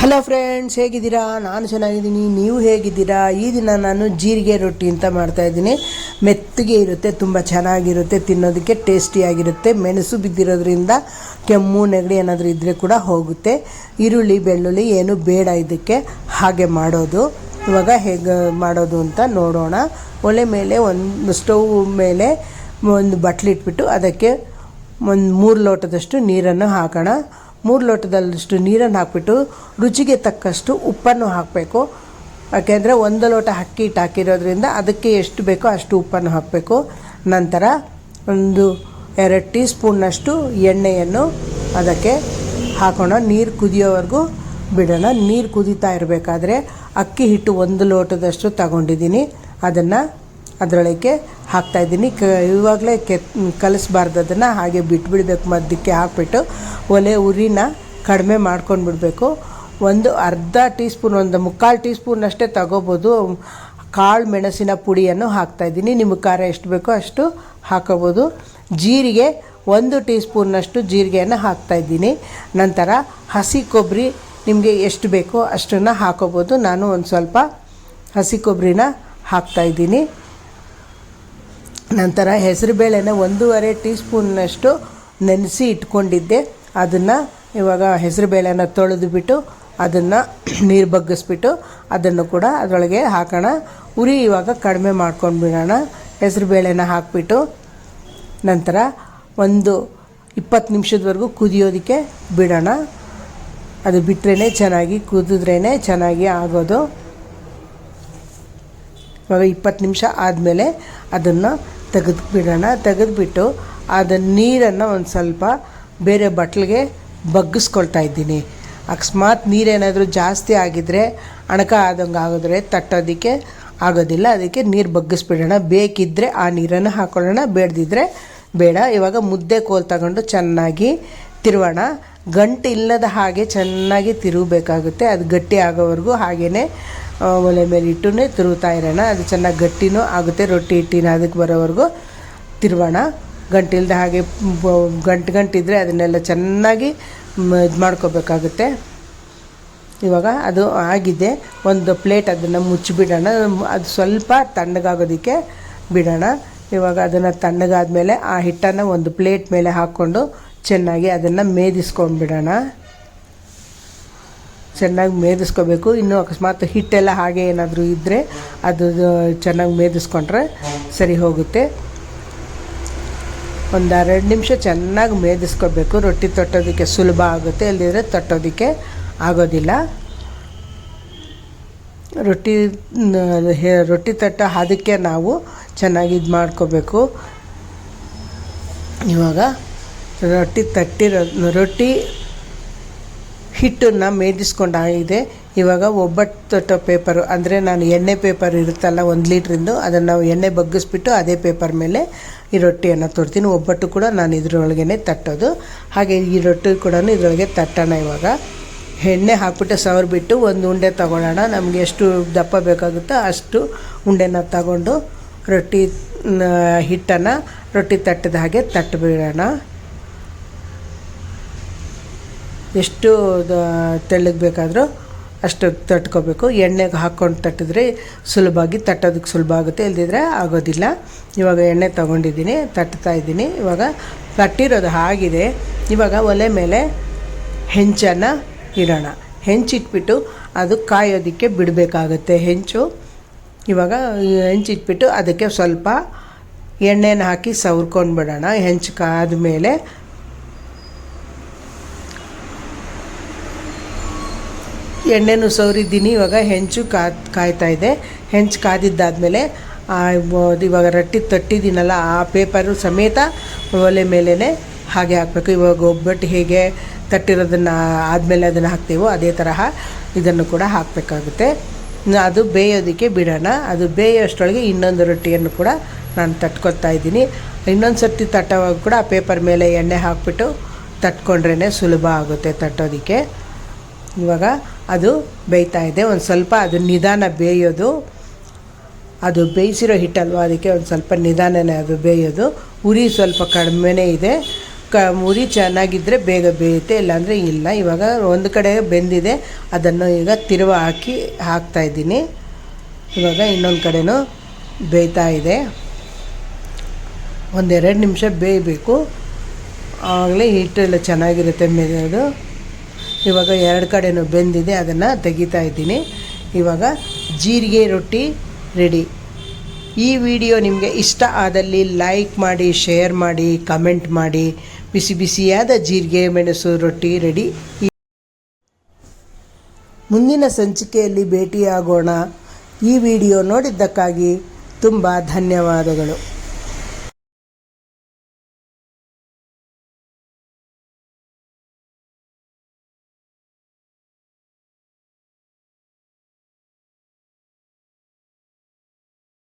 Hello friends ಹೇಗಿದ್ದೀರಾ? ನಾನು ಚೆನ್ನಾಗಿದ್ದೀನಿ. ನೀವು ಹೇಗಿದ್ದೀರಾ? ಈ ದಿನ ನಾನು ಜೀರಿಗೆ ರೊಟ್ಟಿ ಅಂತ ಮಾಡ್ತಾಯಿದ್ದೀನಿ ಮೆತ್ತಗೆ ಇರುತ್ತೆ, ತುಂಬ ಚೆನ್ನಾಗಿರುತ್ತೆ, ತಿನ್ನೋದಕ್ಕೆ ಟೇಸ್ಟಿಯಾಗಿರುತ್ತೆ ಮೆಣಸು ಬಿದ್ದಿರೋದ್ರಿಂದ ಕೆಮ್ಮು, ನೆಗಡಿ ಏನಾದರೂ ಇದ್ದರೆ ಕೂಡ ಹೋಗುತ್ತೆ. ಈರುಳ್ಳಿ, ಬೆಳ್ಳುಳ್ಳಿ ಏನು ಬೇಡ ಇದಕ್ಕೆ. ಹಾಗೆ ಮಾಡೋದು. ಇವಾಗ ಹೇಗೆ ಮಾಡೋದು ಅಂತ ನೋಡೋಣ. ಒಲೆ ಮೇಲೆ ಒಂದು, ಸ್ಟವ್ ಮೇಲೆ ಒಂದು ಬಟ್ಲಿಟ್ಬಿಟ್ಟು ಅದಕ್ಕೆ ಒಂದು ಮೂರು ಲೋಟದಷ್ಟು ನೀರನ್ನು ಹಾಕೋಣ. ಮೂರು ಲೋಟದಷ್ಟು ನೀರನ್ನು ಹಾಕ್ಬಿಟ್ಟು ರುಚಿಗೆ ತಕ್ಕಷ್ಟು ಉಪ್ಪನ್ನು ಹಾಕಬೇಕು. ಯಾಕೆಂದರೆ ಒಂದು ಲೋಟ ಅಕ್ಕಿ ಹಿಟ್ಟು ಹಾಕಿರೋದ್ರಿಂದ ಅದಕ್ಕೆ ಎಷ್ಟು ಬೇಕೋ ಅಷ್ಟು ಉಪ್ಪನ್ನು ಹಾಕಬೇಕು. ನಂತರ ಒಂದು ಎರಡು ಟೀ ಸ್ಪೂನ್ನಷ್ಟು ಎಣ್ಣೆಯನ್ನು ಅದಕ್ಕೆ ಹಾಕೋಣ. ನೀರು ಕುದಿಯೋವರೆಗೂ ಬಿಡೋಣ. ನೀರು ಕುದೀತಾ ಇರಬೇಕಾದ್ರೆ ಅಕ್ಕಿ ಹಿಟ್ಟು ಒಂದು ಲೋಟದಷ್ಟು ತಗೊಂಡಿದ್ದೀನಿ. ಅದನ್ನು ಅದರೊಳಗೆ ಹಾಕ್ತಾಯಿದ್ದೀನಿ ಕ, ಇವಾಗಲೇ ಕೆ ಕಲಿಸ್ಬಾರ್ದು ಅದನ್ನು ಹಾಗೆ ಬಿಟ್ಬಿಡ್ಬೇಕು, ಮಧ್ಯಕ್ಕೆ ಹಾಕ್ಬಿಟ್ಟು ಒಲೆ ಉರಿನ ಕಡಿಮೆ ಮಾಡ್ಕೊಂಡು ಬಿಡಬೇಕು ಒಂದು ಅರ್ಧ ಟೀ ಸ್ಪೂನ್ ಒಂದು ಮುಕ್ಕಾಲು ಟೀ ಸ್ಪೂನ್ ಅಷ್ಟೇ ತಗೋಬೋದು. ಕಾಳು ಮೆಣಸಿನ ಪುಡಿಯನ್ನು ಹಾಕ್ತಾಯಿದ್ದೀನಿ ನಿಮಗೆ ಖಾರ ಎಷ್ಟು ಬೇಕೋ ಅಷ್ಟು ಹಾಕೋಬೋದು. ಜೀರಿಗೆ ಒಂದು ಟೀ ಸ್ಪೂನ್ನಷ್ಟು ಜೀರಿಗೆಯನ್ನು ಹಾಕ್ತಾಯಿದ್ದೀನಿ ನಂತರ ಹಸಿ ಕೊಬ್ಬರಿ ನಿಮಗೆ ಎಷ್ಟು ಬೇಕೋ ಅಷ್ಟನ್ನು ಹಾಕೋಬೋದು. ನಾನು ಒಂದು ಸ್ವಲ್ಪ ಹಸಿ ಕೊಬ್ಬರಿನ ಹಾಕ್ತಾಯಿದ್ದೀನಿ ನಂತರ ಹೆಸರುಬೇಳೆನ ಒಂದೂವರೆ ಟೀ ಸ್ಪೂನ್ನಷ್ಟು ನೆನೆಸಿ ಇಟ್ಕೊಂಡಿದ್ದೆ. ಅದನ್ನು ಇವಾಗ ಹೆಸರುಬೇಳೆನ ತೊಳೆದು ಬಿಟ್ಟು ಅದನ್ನು ನೀರು ಬಗ್ಗಿಸ್ಬಿಟ್ಟು ಅದನ್ನು ಕೂಡ ಅದರೊಳಗೆ ಹಾಕೋಣ. ಉರಿ ಇವಾಗ ಕಡಿಮೆ ಮಾಡ್ಕೊಂಡು ಬಿಡೋಣ ಹೆಸರುಬೇಳೆನ ಹಾಕಿಬಿಟ್ಟು ನಂತರ ಒಂದು ಇಪ್ಪತ್ತು ನಿಮಿಷದವರೆಗೂ ಕುದಿಯೋದಕ್ಕೆ ಬಿಡೋಣ. ಅದು ಬಿಟ್ಟರೆ ಚೆನ್ನಾಗಿ ಕುದಿದ್ರೇ ಚೆನ್ನಾಗಿ ಆಗೋದು. ಇವಾಗ ಇಪ್ಪತ್ತು ನಿಮಿಷ ಆದಮೇಲೆ ಅದನ್ನು ತೆಗೆದು ಬಿಡೋಣ ತೆಗೆದುಬಿಟ್ಟು ಅದನ್ನ ನೀರನ್ನು ಒಂದು ಸ್ವಲ್ಪ ಬೇರೆ ಬಟ್ಲಿಗೆ ಬಗ್ಗಿಸ್ಕೊಳ್ತಾ ಇದ್ದೀನಿ. ಅಕಸ್ಮಾತ್ ನೀರೇನಾದರೂ ಜಾಸ್ತಿ ಆಗಿದ್ದರೆ ಅಣಕ ಆದಂಗೆ ಆಗಿದ್ರೆ ತಟ್ಟೋದಕ್ಕೆ ಆಗೋದಿಲ್ಲ. ಅದಕ್ಕೆ ನೀರು ಬಗ್ಗಿಸ್ಬಿಡೋಣ. ಬೇಕಿದ್ದರೆ ಆ ನೀರನ್ನು ಹಾಕೊಳ್ಳೋಣ ಬೇಡದಿದ್ದರೆ ಬೇಡ. ಇವಾಗ ಮುದ್ದೆ ಕೋಲ್ ತಗೊಂಡು ಚೆನ್ನಾಗಿ ತಿರುವೋಣ. ಗಂಟು ಇಲ್ಲದ ಹಾಗೆ ಚೆನ್ನಾಗಿ ತಿರುಗಬೇಕಾಗುತ್ತೆ. ಅದು ಗಟ್ಟಿ ಆಗೋವರೆಗೂ ಹಾಗೆಯೇ ಒಲೆ ಮೇಲೆ ಇಟ್ಟು ತಿರುಗ್ತಾ ಇರೋಣ. ಅದು ಚೆನ್ನಾಗಿ ಗಟ್ಟಿನೂ ಆಗುತ್ತೆ, ರೊಟ್ಟಿ ಹಿಟ್ಟಿನ ಅದಕ್ಕೆ ಬರೋವರೆಗೂ ತಿರುವೋಣ. ಗಂಟಿಲ್ಲದ ಹಾಗೆ ಗಂಟು ಗಂಟಿದ್ರೆ ಅದನ್ನೆಲ್ಲ ಚೆನ್ನಾಗಿ ಇದು ಮಾಡ್ಕೋಬೇಕಾಗುತ್ತೆ. ಇವಾಗ ಅದು ಆಗಿದೆ. ಒಂದು ಪ್ಲೇಟ್ ಅದನ್ನು ಮುಚ್ಚಿಬಿಡೋಣ. ಅದು ಸ್ವಲ್ಪ ತಣ್ಣಗಾಗೋದಕ್ಕೆ ಬಿಡೋಣ. ಇವಾಗ ಅದನ್ನು ತಣ್ಣಗಾದ್ಮೇಲೆ ಆ ಹಿಟ್ಟನ್ನು ಒಂದು ಪ್ಲೇಟ್ ಮೇಲೆ ಹಾಕ್ಕೊಂಡು ಚೆನ್ನಾಗಿ ಅದನ್ನು ಮೇದಿಸ್ಕೊಂಡ್ಬಿಡೋಣ ಚೆನ್ನಾಗಿ ಮೇದಿಸ್ಕೋಬೇಕು. ಇನ್ನು ಅಕಸ್ಮಾತ್ ಹಿಟ್ಟೆಲ್ಲ ಹಾಗೆ ಏನಾದರೂ ಇದ್ದರೆ ಅದು ಚೆನ್ನಾಗಿ ಮೇದಿಸ್ಕೊಂಡ್ರೆ ಸರಿ ಹೋಗುತ್ತೆ. ಒಂದು ಎರಡು ನಿಮಿಷ ಚೆನ್ನಾಗಿ ಮೇದಿಸ್ಕೋಬೇಕು. ರೊಟ್ಟಿ ತಟ್ಟೋದಕ್ಕೆ ಸುಲಭ ಆಗುತ್ತೆ. ಇಲ್ಲದಿದ್ರೆ ತಟ್ಟೋದಕ್ಕೆ ಆಗೋದಿಲ್ಲ. ರೊಟ್ಟಿ ರೊಟ್ಟಿ ತಟ್ಟ ಅದಕ್ಕೆ ನಾವು ಚೆನ್ನಾಗಿ ಇದು ಮಾಡ್ಕೋಬೇಕು. ಇವಾಗ ರೊಟ್ಟಿ ತಟ್ಟಿರೋ ರೊಟ್ಟಿ ಹಿಟ್ಟನ್ನು ಮೇದಿಸ್ಕೊಂಡಾಗಿದೆ ಇವಾಗ ಒಬ್ಬಟ್ಟು ಪೇಪರು, ಅಂದರೆ ನಾನು ಎಣ್ಣೆ ಪೇಪರ್ ಇರುತ್ತಲ್ಲ ಒಂದು ಲೀಟ್ರಿಂದು ಅದನ್ನು ನಾವು ಎಣ್ಣೆ ಬಗ್ಗಿಸ್ಬಿಟ್ಟು ಅದೇ ಪೇಪರ್ ಮೇಲೆ ಈ ರೊಟ್ಟಿಯನ್ನು ತೊಡ್ತೀನಿ. ಒಬ್ಬಟ್ಟು ಕೂಡ ನಾನು ಇದ್ರೊಳಗೇ ತಟ್ಟೋದು. ಹಾಗೆ ಈ ರೊಟ್ಟಿ ಕೂಡ ಇದರೊಳಗೆ ತಟ್ಟೋಣ ಇವಾಗ. ಎಣ್ಣೆ ಹಾಕ್ಬಿಟ್ಟು ಸವರ್ಬಿಟ್ಟು ಒಂದು ಉಂಡೆ ತಗೊಳ್ಳೋಣ. ನಮಗೆ ಎಷ್ಟು ದಪ್ಪ ಬೇಕಾಗುತ್ತೋ ಅಷ್ಟು ಉಂಡೆನ ತಗೊಂಡು ರೊಟ್ಟಿ ಹಿಟ್ಟನ್ನು ರೊಟ್ಟಿ ತಟ್ಟದ ಹಾಗೆ ತಟ್ಟಬಿಡೋಣ ಎಷ್ಟು ತೆಳ್ಳಗೆ ಬೇಕಾದರೂ ಅಷ್ಟು ತಟ್ಕೋಬೇಕು. ಎಣ್ಣೆಗೆ ಹಾಕ್ಕೊಂಡು ತಟ್ಟಿದ್ರೆ ಸುಲಭವಾಗಿ ತಟ್ಟೋದಕ್ಕೆ ಸುಲಭ ಆಗುತ್ತೆ. ಇಲ್ದಿದ್ರೆ ಆಗೋದಿಲ್ಲ. ಇವಾಗ ಎಣ್ಣೆ ತಗೊಂಡಿದ್ದೀನಿ, ತಟ್ತಾ ಇದ್ದೀನಿ. ಇವಾಗ ತಟ್ಟಿರೋದು ಆಗಿದೆ. ಇವಾಗ ಒಲೆ ಮೇಲೆ ಹೆಂಚನ್ನು ಇಡೋಣ. ಹೆಂಚಿಟ್ಬಿಟ್ಟು ಅದು ಕಾಯೋದಕ್ಕೆ ಬಿಡಬೇಕಾಗುತ್ತೆ ಹೆಂಚು. ಇವಾಗ ಹೆಂಚಿಟ್ಬಿಟ್ಟು ಅದಕ್ಕೆ ಸ್ವಲ್ಪ ಎಣ್ಣೆನ ಹಾಕಿ ಸವ್ರ್ಕೊಂಡು ಬಿಡೋಣ ಹೆಂಚು ಕಾದ ಮೇಲೆ ಎಣ್ಣೆನೂ ಸವರಿದ್ದೀನಿ. ಇವಾಗ ಹೆಂಚು ಕಾ ಕಾಯ್ತಾ ಇದೆ. ಹೆಂಚು ಕಾದಿದ್ದಾದಮೇಲೆ ಇವಾಗ ರೊಟ್ಟಿ ತಟ್ಟಿದ್ದೀನಲ್ಲ, ಆ ಪೇಪರು ಸಮೇತ ಒಲೆ ಮೇಲೇ ಹಾಗೆ ಹಾಕಬೇಕು. ಇವಾಗ ಒಬ್ಬಟ್ಟು ಹೇಗೆ ತಟ್ಟಿರೋದನ್ನು ಆದಮೇಲೆ ಅದನ್ನು ಹಾಕ್ತೀವೋ ಅದೇ ತರಹ ಇದನ್ನು ಕೂಡ ಹಾಕಬೇಕಾಗುತ್ತೆ. ಅದು ಬೇಯೋದಕ್ಕೆ ಬಿಡೋಣ. ಅದು ಬೇಯೋಷ್ಟೊಳಗೆ ಇನ್ನೊಂದು ರೊಟ್ಟಿಯನ್ನು ಕೂಡ ನಾನು ತಟ್ಕೊತಾ ಇದ್ದೀನಿ. ಇನ್ನೊಂದು ಸರ್ತಿ ತಟ್ಟೋವಾಗ ಕೂಡ ಆ ಪೇಪರ್ ಮೇಲೆ ಎಣ್ಣೆ ಹಾಕಿಬಿಟ್ಟು ತಟ್ಕೊಂಡ್ರೇ ಸುಲಭ ಆಗುತ್ತೆ ತಟ್ಟೋದಕ್ಕೆ. ಇವಾಗ ಅದು ಬೇಯ್ತಾ ಇದೆ. ಒಂದು ಸ್ವಲ್ಪ ಅದು ನಿಧಾನ ಬೇಯೋದು. ಅದು ಬೇಯಿಸಿರೋ ಹಿಟ್ಟಲ್ವ? ಅದಕ್ಕೆ ಒಂದು ಸ್ವಲ್ಪ ನಿಧಾನನೇ ಅದು ಬೇಯೋದು. ಉರಿ ಸ್ವಲ್ಪ ಕಡಿಮೆನೇ ಇದೆ. ಕ, ಉರಿ ಚೆನ್ನಾಗಿದ್ದರೆ ಬೇಗ ಬೇಯುತ್ತೆ, ಇಲ್ಲಾಂದರೆ ಇಲ್ಲ. ಇವಾಗ ಒಂದು ಕಡೆ ಬೆಂದಿದೆ. ಅದನ್ನು ಈಗ ತಿರುವ ಹಾಕಿ ಹಾಕ್ತಾ ಇದ್ದೀನಿ. ಇವಾಗ ಇನ್ನೊಂದು ಕಡೆನೂ ಬೇಯ್ತಾ ಇದೆ. ಒಂದೆರಡು ನಿಮಿಷ ಬೇಯಬೇಕು. ಆಗಲೇ ಹಿಟ್ಟೆಲ್ಲ ಚೆನ್ನಾಗಿರುತ್ತೆ ಮೆದೋದು ಇವಾಗ ಎರಡು ಕಡೆನೂ ಬೆಂದಿದೆ, ಅದನ್ನು ತೆಗಿತಾ ಇದ್ದೀನಿ. ಇವಾಗ ಜೀರಿಗೆ ರೊಟ್ಟಿ ರೆಡಿ ಈ ವಿಡಿಯೋ ನಿಮಗೆ ಇಷ್ಟ ಆದಲ್ಲಿ ಲೈಕ್ ಮಾಡಿ ಶೇರ್ ಮಾಡಿ ಕಮೆಂಟ್ ಮಾಡಿ. ಬಿಸಿ ಬಿಸಿಯಾದ ಜೀರಿಗೆ ಮೆಣಸು ರೊಟ್ಟಿ ರೆಡಿ ಮುಂದಿನ ಸಂಚಿಕೆಯಲ್ಲಿ ಭೇಟಿಯಾಗೋಣ. ಈ ವಿಡಿಯೋ ನೋಡಿದ್ದಕ್ಕಾಗಿ ತುಂಬ ಧನ್ಯವಾದಗಳು.